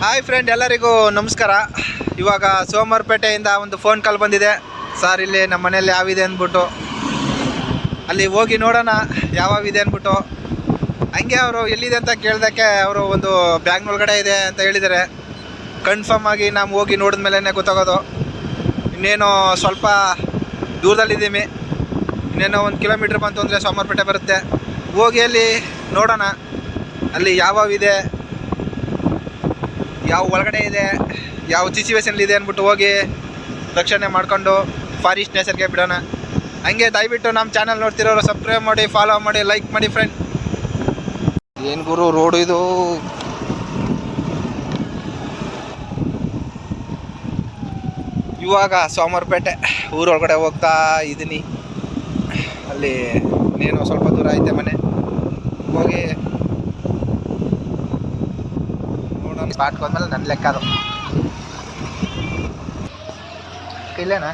Hi friend ಎಲ್ಲರಿಗೂ ನಮಸ್ಕಾರ. ಇವಾಗ ಸೋಮವಾರಪೇಟೆಯಿಂದ ಒಂದು ಫೋನ್ ಕಾಲ್ ಬಂದಿದೆ. ಸರ್ ಇಲ್ಲಿ ನಮ್ಮ ಮನೇಲಿ ಯಾವಿದೆ ಅಂದ್ಬಿಟ್ಟು. ಅಲ್ಲಿ ಹೋಗಿ ನೋಡೋಣ ಯಾವಿದೆ ಅಂದ್ಬಿಟ್ಟು. ಹಂಗೆ ಅವರು ಎಲ್ಲಿದೆ ಅಂತ ಕೇಳ್ದಕ್ಕೆ ಅವರು ಒಂದು ಬ್ಯಾಂಕ್ನೊಳಗಡೆ ಇದೆ ಅಂತ ಹೇಳಿದ್ದಾರೆ. ಕನ್ಫರ್ಮ್ ಆಗಿ ನಾವು ಹೋಗಿ ನೋಡಿದ ಮೇಲೇ ಗೊತ್ತಾಗೋದು. ಇನ್ನೇನು ಸ್ವಲ್ಪ ದೂರದಲ್ಲಿದ್ದೀವಿ. ಇನ್ನೇನೋ ಒಂದು ಕಿಲೋಮೀಟ್ರ್ ಬಂತು ಅಂದರೆ ಸೋಮವಾರಪೇಟೆ ಬರುತ್ತೆ. ಹೋಗಿ ಅಲ್ಲಿ ನೋಡೋಣ. ಅಲ್ಲಿ ಯಾವ್ಯಾವಿದೆ ಯಾವ ಒಳಗಡೆ ಇದೆ ಯಾವ ಸಿಚುವೇಶನ್ ಇದೆ ಅಂದ್ಬಿಟ್ಟು ಹೋಗಿ ರಕ್ಷಣೆ ಮಾಡ್ಕೊಂಡು ಫಾರೆಸ್ಟ್ ನೇಚರ್ಗೆ ಬಿಡೋಣ ಹಂಗೆ ದಯವಿಟ್ಟು ನಮ್ಮ ಚಾನಲ್ ನೋಡ್ತಿರೋರು ಸಬ್ಸ್ಕ್ರೈಬ್ ಮಾಡಿ ಫಾಲೋ ಮಾಡಿ ಲೈಕ್ ಮಾಡಿ ಫ್ರೆಂಡ್ ಏನು ಗುರು ರೋಡು ಇದು? ಇವಾಗ ಸೋಮವಾರಪೇಟೆ ಊರೊಳಗಡೆ ಹೋಗ್ತಾ ಇದ್ದೀನಿ ಅಲ್ಲಿ ಇನ್ನೇನು ಸ್ವಲ್ಪ ದೂರ ಐತೆ ಮನೆ. ಹೋಗಿ ನೋಡೋಣ ಸ್ಪಾಟ್ಗೆ ಹೋದ್ಮೇಲೆ ನನ್ನ ಲೆಕ್ಕ ಅದು. ಇಲ್ಲೇನಾ?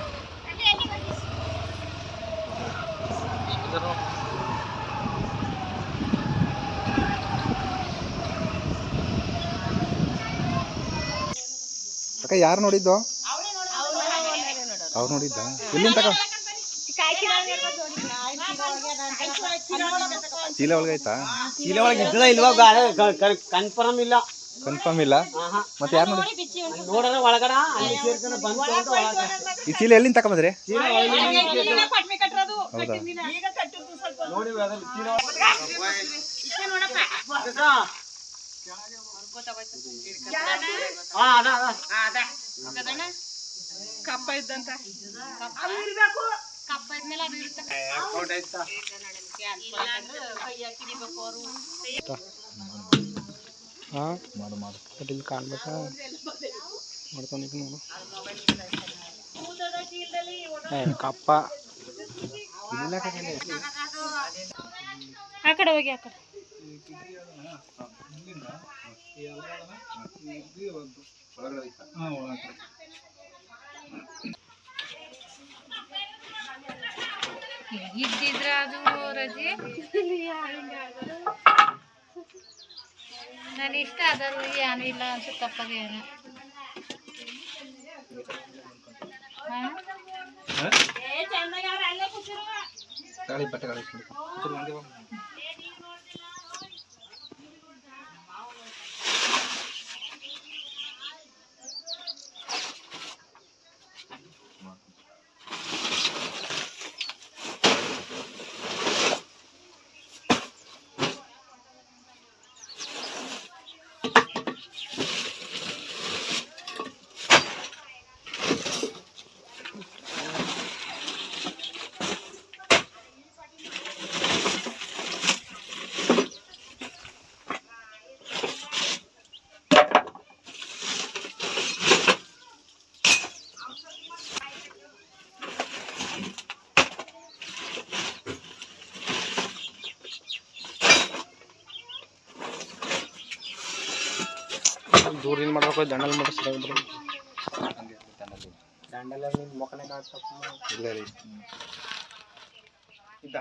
ಅಕ್ಕ ಯಾರು ನೋಡಿದ್ದು? ಅವ್ರು ನೋಡಿದ್ದ? ಎಲ್ಲಿಂದ ತಕ ಚೀಲ ಒಳಗೆ ಆಯ್ತಾ? ಚೀಲ ಒಳಗೆ ಇದ್ದದ ಇಲ್ವಾ? ಕನ್ಫರ್ಮ್ ಇಲ್ಲ. ಕನ್ಫರ್ಮ್ ಇಲ್ಲ. ಮತ್ತೆ ಯಾರು ನೋಡಿ? ನೋಡ್ರ ಒಳಗಡ. ಅಲ್ಲಿ ಸೇರ್ಕೊಂಡು ಬಂದು ಅಂತ ಒಳಗ ಈ ಚೀಲ ಎಲ್ಲಿಂದ ತಕೊಂಬದ್ರಿ ಹೌದಾ? ನೋಡಿ ಅದ್ರಲ್ಲಿ ಚೀಲ ಹಾ ಅದ ಅದ. ಕಪ್ಪ ಇದ್ದಂತ. ಕಪ್ಪ ಇದ್ಮೇಲೆ ಅದು ಇರುತ್ತೆ. ಹಾಂ? ಮಾಡು ಮಾಡು. ಬಟ್ ಇಲ್ಲಿ ಕಾಣ್ಬೇಕಾ? ಮಾಡ್ಕೊಂಡಿದ್ದು ನೋಡು. ಕಪ್ಪ. ಆಕಡೆ. ಆ ಕಡೆ ಹೋಗಿ ಆ ಕಡೆ. ಇದ್ದಿದ್ರ ಅದು ರಜೆ. ನಾನು ಇಷ್ಟ ಆದರೂ ಏನು ಇಲ್ಲ ಅನ್ಸುತ್ತಪ್ಪಗೆ ಏನು ತಗೊಳ್ಳಿ ಬಾ. ದೂರದಿಂದ ಮಾಡ್ಬೇಕು ದಂಡಲ್ ಮಾಡಿ ಸರಿಯಾಗಿ ದಂಡಲ ನಿನ್ ಮೊಕನೆ ಕಾಡ್ತಪ್ಪ ಇಲ್ಲ ರೀ. ಇದ್ದ?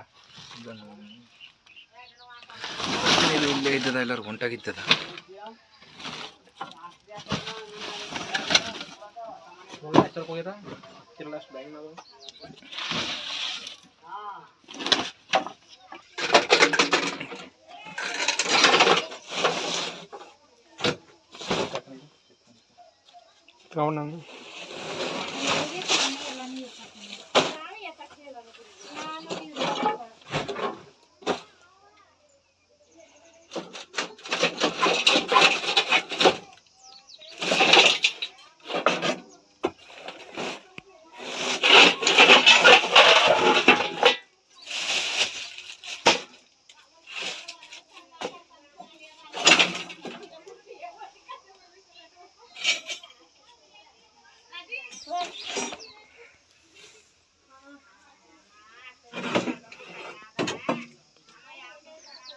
ಇದು ಇಲ್ಲೇ ಇದ್ದದ ಎಲ್ಲರೂ? ಹೊಂಟಾಗಿದ್ದದ ಕಿರಣ ಬ್ಯಾಂಕ್ ನಾವು కావునండి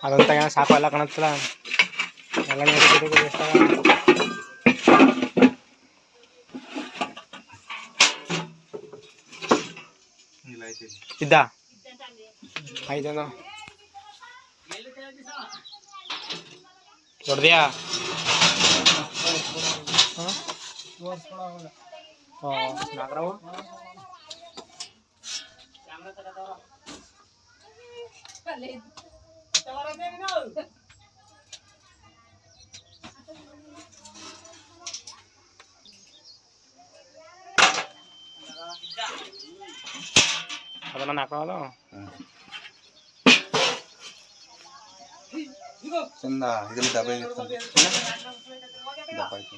ಅದಂತ ಏನೋ ಸಾಪ ಎಲ್ಲ ಕಾಣತ್ತಲ್ಲ ಎಲ್ಲ ಇದ್ದ ಆಯ್ತೇನೋ ದೊಡ್ಡದ್ಯಾ ನಾಗರಾವು ಅದನ್ನ ನಾಗರಾವಲ್ಲ ಚಂದ ಇದ್ರಲ್ಲಿ ದಬ್ಬೆ ಇರ್ತದೆ ದಪ್ಪ ಐತಿ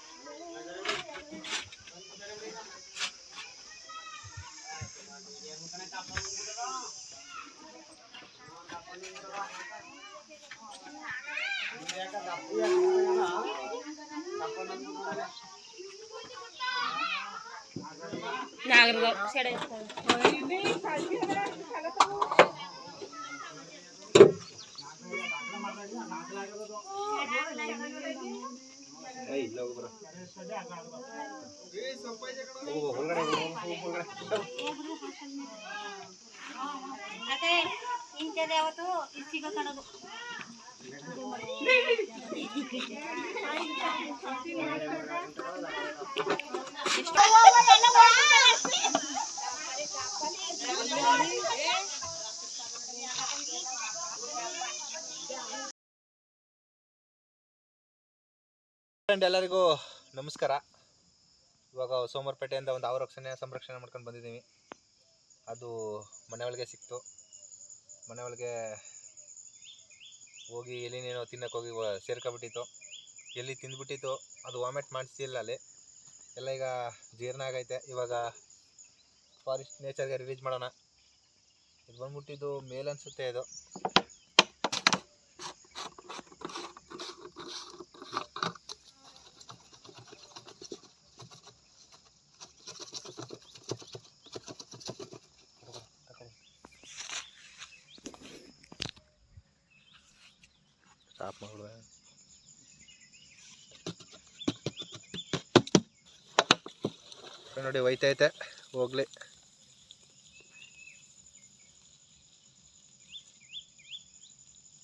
ಇಂಥದ್ದು ಯಾವತ್ತು ಸಿಗೋ ಕಣದು ಎಲ್ಲರಿಗೂ ನಮಸ್ಕಾರ. ಇವಾಗ ಸೋಮವಾರಪೇಟೆಯಿಂದ ಒಂದು ಆವರಕ್ಷಣೆ ಸಂರಕ್ಷಣೆ ಮಾಡ್ಕೊಂಡು ಬಂದಿದ್ದೀವಿ. ಅದು ಮನೆ ಒಳಗೆ ಸಿಕ್ತು. ಮನೆ ಒಳಗೆ ಹೋಗಿ ಎಲ್ಲಿನೇನೋ ತಿನ್ನಕ್ಕೆ ಹೋಗಿ ಸೇರ್ಕೊಬಿಟ್ಟಿತ್ತು. ಎಲ್ಲಿ ತಿಂದ್ಬಿಟ್ಟಿತ್ತು, ಅದು ವಾಮಿಟ್ ಮಾಡಿಸಿಲ್ಲ ಅಲ್ಲಿ. ಎಲ್ಲ ಈಗ ಜೀರ್ಣ ಆಗೈತೆ. ಇವಾಗ ಫಾರೆಸ್ಟ್ ನೇಚರ್ಗೆ ರಿಲೀಸ್ ಮಾಡೋಣ. ಇದು ಬಂದ್ಬಿಟ್ಟಿದ್ದು ಮೇಲ್ ಅನ್ಸುತ್ತೆ ಇದು. ಸ್ಟಾಪ್ ಮಾಡ್ಬಿಡುವ ನೋಡಿ ಒಯ್ತೈತೆ ಹೋಗ್ಲಿ.